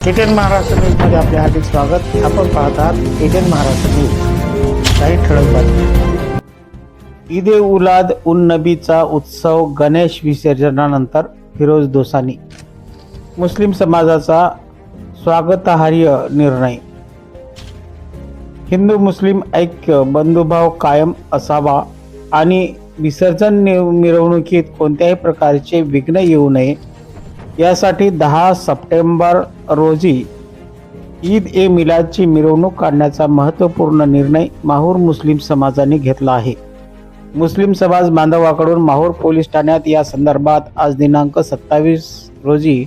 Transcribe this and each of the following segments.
ATN Maharashtra न्यूजमध्ये आपले हार्दिक स्वागत. आपण पाहत आहात एटीएन महाराष्ट्र न्यूज. काही ठळक बातमी ईद ए उलाद उन नबीचा उत्सव गणेश विसर्जनानंतर फिरोज दोसानी. मुस्लिम समाजाचा स्वागतार्ह निर्णय. हिंदू मुस्लिम ऐक्य बंधुभाव कायम असावा आणि विसर्जन मिरवणुकीत कोणत्याही प्रकारचे विघ्न येऊ नये यासाठी दहा सप्टेंबर रोजी ईद ए मिलादची मिरवणूक काढण्याचा महत्त्वपूर्ण निर्णय माहूर मुस्लिम समाजाने घेतला आहे. मुस्लिम समाज बांधवाकडून माहूर पोलीस ठाण्यात या संदर्भात आज दिनांक सत्तावीस रोजी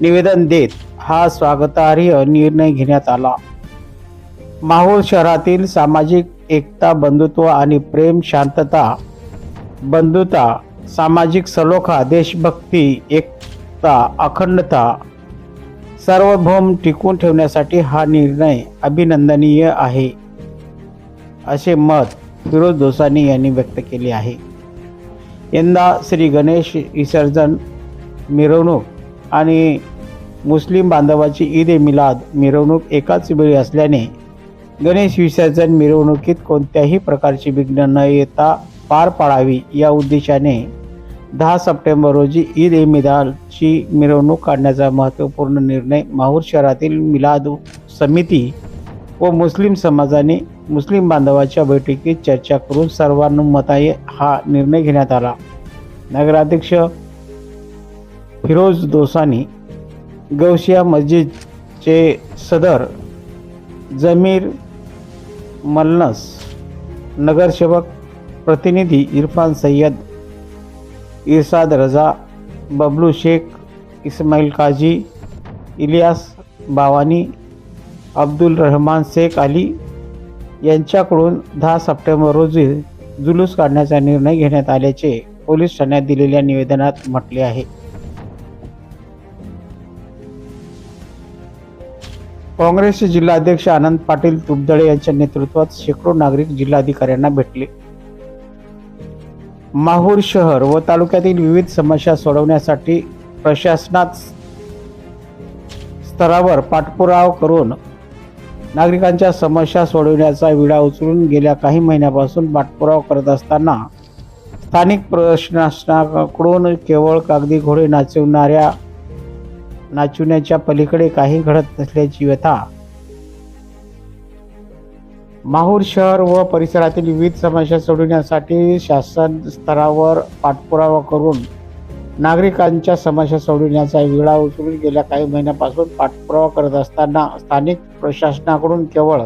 निवेदन देत हा स्वागतार्ह निर्णय घेण्यात आला. माहूर शहरातील सामाजिक एकता बंधुत्व आणि प्रेम शांतता बंधुता सामाजिक सलोखा देशभक्ती एक एकता अखंडता सार्वभौम टिकून ठेवण्यासाठी हा निर्णय अभिनंदनीय आहे असे मत फिरोज दोसानी यांनी व्यक्त केले आहे. यंदा श्री गणेश विसर्जन मिरवणूक आणि मुस्लिम बांधवाची ईद ए मिलाद मिरवणूक एकाच वेळी असल्याने गणेश विसर्जन मिरवणुकीत कोणत्याही प्रकारची विघ्न न येता पार पाडावी या उद्देशाने दहा सप्टेंबर रोजी ईद ए मिलादची मिरवणूक काढण्याचा महत्त्वपूर्ण निर्णय माहूर शहरातील मिलाद समिती व मुस्लिम समाजाने मुस्लिम बांधवाच्या बैठकीत चर्चा करून सर्वानुमताने हा निर्णय घेण्यात आला. नगराध्यक्ष फिरोज दोसानी गौशिया मस्जिदचे सदर जमीर मलनस नगरसेवक प्रतिनिधी इरफान सय्यद इरशाद रजा बबलू शेख इस्माईल काजी इलियास बावानी अब्दुल रहमान शेख अली यांच्याकडून दहा सप्टेंबर रोजी जुलूस काढण्याचा निर्णय घेण्यात आल्याचे पोलीस ठाण्यात दिलेल्या निवेदनात म्हटले आहे. काँग्रेसचे जिल्हाध्यक्ष आनंद पाटील तुबदळे यांच्या नेतृत्वात शेकडो नागरिक जिल्हाधिकाऱ्यांना भेटले. माहूर शहर व तालुक्यातील विविध समस्या सोडवण्यासाठी प्रशासनात स्तरावर पाठपुरावा करून नागरिकांच्या समस्या सोडवण्याचा विडा उचलून गेल्या काही महिन्यापासून पाठपुरावा करत असताना स्थानिक प्रशासनाकडून केवळ कागदी घोडे नाचवणाऱ्या नाचवण्याच्या पलीकडे काही घडत नसल्याची व्यथा माहूर शहर व परिसरातील विविध समस्या सोडवण्यासाठी शासन स्तरावर पाठपुरावा करून नागरिकांच्या समस्या सोडवण्याचा विळा उचलून गेल्या काही महिन्यापासून पाठपुरावा करत असताना स्थानिक प्रशासनाकडून केवळ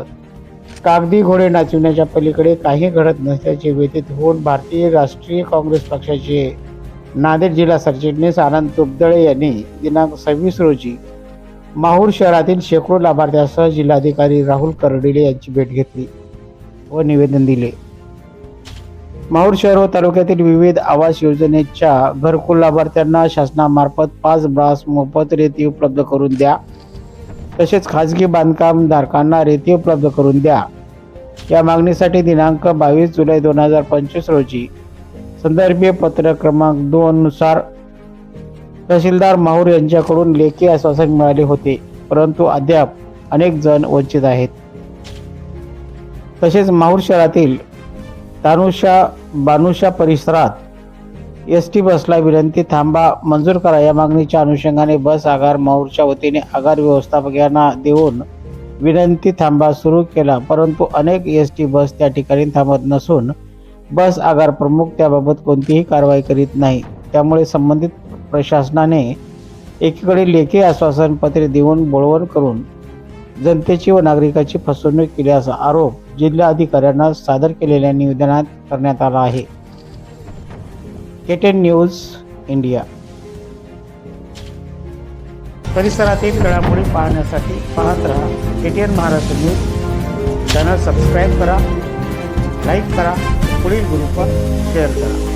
कागदी घोडे नाचविण्याच्या पलीकडे काही घडत नसल्याचे व्यतीत होऊन भारतीय राष्ट्रीय काँग्रेस पक्षाचे नांदेड जिल्हा सरचिटणीस आनंद तुपदळे यांनी दिनांक सव्वीस रोजी माहूर शहरातील शेकडो लाभार्थ्यासह जिल्हाधिकारी राहुल करडिले यांची भेट घेतली व निवेदन दिले. माहूर शहर व तालुक्यातील विविध आवास योजनेच्या घरकुल लाभार्थ्यांना शासनामार्फत पाच ब्रास मोफत रेती उपलब्ध करून द्या. तसेच खाजगी बांधकाम धारकांना रेती उपलब्ध करून द्या. या मागणीसाठी दिनांक बावीस जुलै दोन हजार पंचवीस रोजी संदर्भीय पत्र क्रमांक दोन नुसार तहसीलदार माहूर यांच्याकडून लेखी आश्वासन मिळाले होते परंतु अद्याप अनेक जण वंचित आहेत. तसेच माहूर शहरातील तानुषा बानुषा परिसरात एस टी बसला विनंती थांबा मंजूर करा. या मागणीच्या अनुषंगाने बस आगार माहूरच्या वतीने आगार व्यवस्थापकांना देऊन विनंती थांबा सुरू केला परंतु अनेक एस टी बस त्या ठिकाणी थांबत नसून बस आगार प्रमुख त्याबाबत कोणतीही कारवाई करीत नाही. त्यामुळे संबंधित प्रशासनाने एकीकडे लेखी आश्वासनपत्रे देऊन बोळवण करून जनतेची व नागरिकाची फसवणूक केल्याचा आरोप जिल्हा अधिकाऱ्यांना सादर केलेल्या निवेदनात करण्यात आला आहे. केटेन न्यूज इंडिया परिसरातील घडामोडी पाहण्यासाठी पाहत राहा. KTN Maharashtra news channel subscribe करा लाईक करा पुढील ग्रुपवर शेअर करा.